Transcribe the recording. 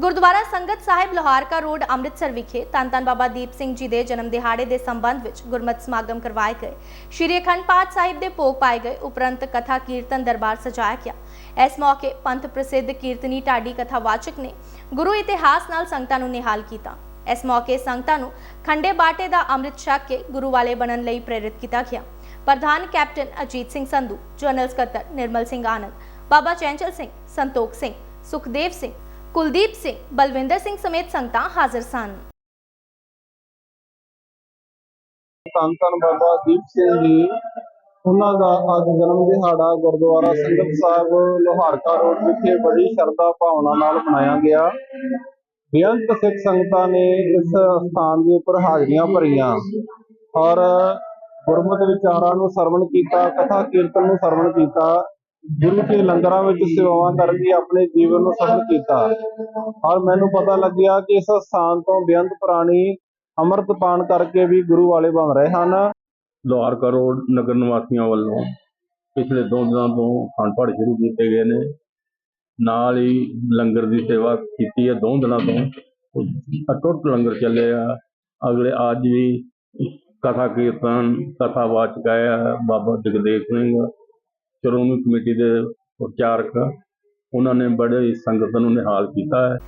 ਗੁਰਦੁਆਰਾ ਸੰਗਤ ਸਾਹਿਬ ਲੋਹਾਰਕਾ ਰੋਡ ਅੰਮ੍ਰਿਤਸਰ ਵਿਖੇ ਧੰਨ ਧੰਨ ਬਾਬਾ ਦੀਪ ਸਿੰਘ ਜੀ ਦੇ ਜਨਮ ਦਿਹਾੜੇ ਦੇ ਸੰਬੰਧ ਵਿੱਚ ਗੁਰਮਤਿ ਸਮਾਗਮ ਕਰਵਾਏ ਗਏ। ਸ਼੍ਰੀ ਅਖੰਡ ਪਾਠ ਸਾਹਿਬ ਦੇ ਭੋਗ ਪਾਏ ਗਏ। ਉਪਰੰਤ ਕਥਾ ਕੀਰਤਨ ਦਰਬਾਰ ਸਜਾਇਆ ਗਿਆ। ਇਸ ਮੌਕੇ ਪੰਥ ਪ੍ਰਸਿੱਧ ਕੀਰਤਨੀ ਢਾਡੀ ਕਥਾਵਾਚਕ ਨੇ ਗੁਰੂ ਇਤਿਹਾਸ ਨਾਲ ਸੰਗਤਾਂ ਨੂੰ ਨਿਹਾਲ ਕੀਤਾ। ਇਸ ਮੌਕੇ ਸੰਗਤਾਂ ਨੂੰ ਖੰਡੇ ਬਾਟੇ ਦਾ ਅੰਮ੍ਰਿਤ ਛਕ ਕੇ ਗੁਰੂ ਵਾਲੇ ਬਣਨ ਲਈ ਪ੍ਰੇਰਿਤ ਕੀਤਾ ਗਿਆ। ਪ੍ਰਧਾਨ ਕੈਪਟਨ ਅਜੀਤ ਸਿੰਘ ਸੰਧੂ, ਜਨਰਲ ਸਕੱਤਰ ਨਿਰਮਲ ਸਿੰਘ ਆਨੰਦ, ਬਾਬਾ ਚੈਂਚਲ ਸਿੰਘ, ਸੰਤੋਖ ਸਿੰਘ, ਸੁਖਦੇਵ ਸਿੰਘ ਕੁਲਦੀਪ ਸਿੰਘ, ਬਲਵਿੰਦਰ ਸਿੰਘ ਸਮੇਤ ਸੰਗਤਾਂ ਹਾਜ਼ਰ ਸਨ। ਧੰਨ ਧੰਨ ਬਾਬਾ ਦੀਪ ਸਿੰਘ ਜੀ। ਉਹਨਾਂ ਦਾ ਅੱਜ ਜਨਮ ਦਿਹਾੜਾ ਗੁਰਦੁਆਰਾ ਸੰਗਤ ਸਾਹਿਬ ਲੋਹਾਰਕਾ ਰੋਡ ਵਿਖੇ ਬੜੀ ਸ਼ਰਧਾ ਭਾਵਨਾ ਨਾਲ ਮਨਾਇਆ ਗਿਆ। ਬੇਅੰਤ ਸਿੱਖ ਸੰਗਤਾਂ ਨੇ ਇਸ ਸਥਾਨ ਦੇ ਉੱਪਰ ਹਾਜ਼ਰੀਆਂ ਭਰੀਆਂ ਔਰ ਗੁਰਮਤਿ ਵਿਚਾਰਾਂ ਨੂੰ ਸਰਵਣ ਕੀਤਾ, ਕਥਾ ਕੀਰਤਨ ਨੂੰ ਸਰਵਣ ਕੀਤਾ। ਗੁਰੂ ਕੇ ਲੰਗਰਾਂ ਵਿੱਚ ਸੇਵਾਵਾਂ ਕਰਕੇ ਆਪਣੇ ਜੀਵਨ ਨੂੰ ਸਫਲ ਕੀਤਾ। ਔਰ ਮੈਨੂੰ ਪਤਾ ਲੱਗਿਆ ਕਿ ਇਸ ਸਥਾਨ ਤੋਂ ਬੇਅੰਤ ਪ੍ਰਾਣੀ ਅੰਮ੍ਰਿਤ ਪਾਨ ਕਰਕੇ ਵੀ ਗੁਰੂ ਵਾਲੇ ਬਣ ਰਹੇ ਹਨ। ਲੋਹਾਰ ਕਰੋੜ ਨਗਰ ਨਿਵਾਸੀਆਂ ਵੱਲੋਂ ਪਿਛਲੇ ਦੋ ਦਿਨਾਂ ਤੋਂ ਅਖੰਡ ਸ਼ੁਰੂ ਕੀਤੇ ਗਏ ਨੇ। ਨਾਲ ਹੀ ਲੰਗਰ ਦੀ ਸੇਵਾ ਕੀਤੀ ਹੈ। ਦੋ ਦਿਨਾਂ ਤੋਂ ਅਟੁੱਟ ਲੰਗਰ ਚੱਲਿਆ ਅਗਲੇ ਅੱਜ ਵੀ ਕਥਾ ਕੀਰਤਨ, ਕਥਾ ਵਾਚਕ ਆਇਆ ਬਾਬਾ ਜਗਦੇਵ ਸਿੰਘ ਸ਼੍ਰੋਮਣੀ ਕਮੇਟੀ ਦੇ ਪ੍ਰਚਾਰਕ ਉਹਨਾਂ ਨੇ ਬੜੇ ਸੰਗਤ ਨੂੰ ਨਿਹਾਲ ਕੀਤਾ ਹੈ।